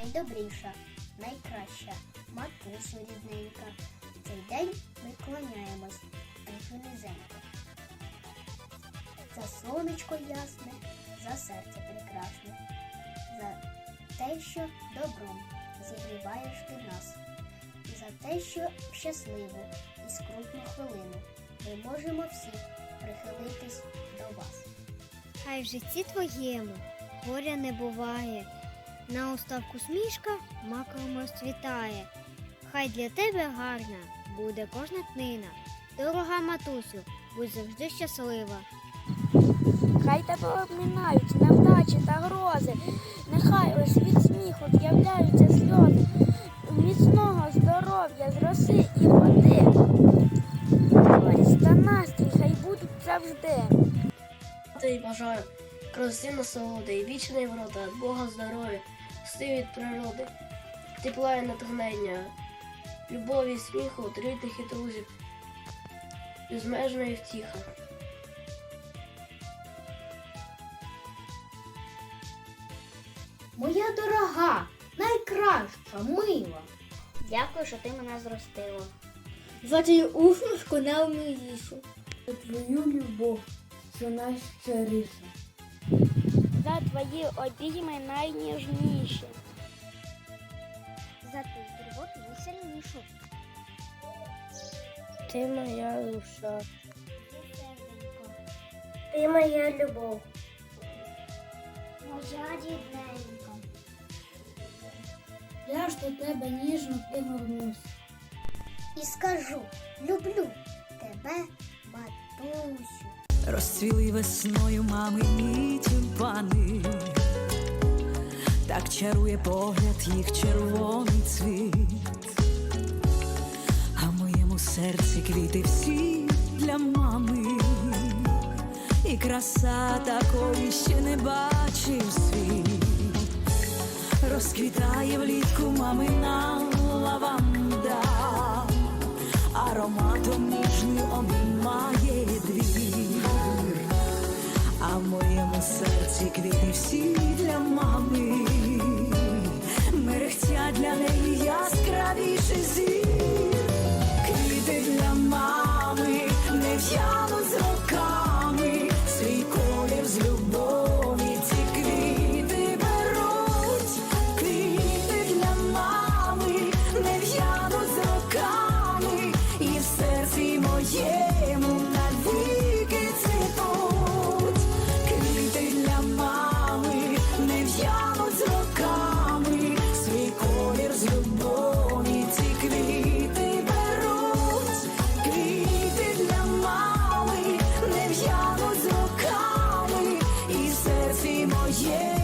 найдобріша, найкраща, матусю рідненька. Цей день ми клоняємось, дуже низенько. За сонечко ясне, за серце прекрасне, за те, що добром зігріваєш ти нас, за те, що щасливу і скрутну хвилину ми можемо всі прихилитись до вас. Хай в житті твоєму горя не буває, на уставку смішка маком розцвітає. Хай для тебе гарна буде кожна днина. Дорога матусю, будь завжди щаслива. Хай тебе обмінають невдачі та грози, нехай ось від сміху з'являються сльози, міцного здоров'я з роси і води. Користь та настрій хай будуть завжди. Й бажаю краси насолоди і вічної вроди від Бога здоров'я, сил від природи, тепла і натхнення, любові сміху від рідних і друзів, безмежної втіха. Моя дорога, найкраща, мила. Дякую, що ти мене зростила. За твою усмішку наймилішу, За твою любов, що найщиріша. За твої обійми найніжніші. За ту турботу найсильнішу. Ти моя душа, Ти моя любов. Моя рідненька. Я ж до тебе ніжно пригорнусь. І скажу, люблю тебе, матусю. Розцвіли весною мамині тюльпани, так чарує погляд їх червоний цвіт, а в моєму серці квіти всі для мами, і краса такої ще не бачив світ. Розквітає влітку мамина лаванда, ароматом ніжним обіймає моєму серці квіти всі для мами, мерехтя для неї яскравіший з роками, свій колір з любові. Квіти беруть, квіти для мами не в'януть і серці моєму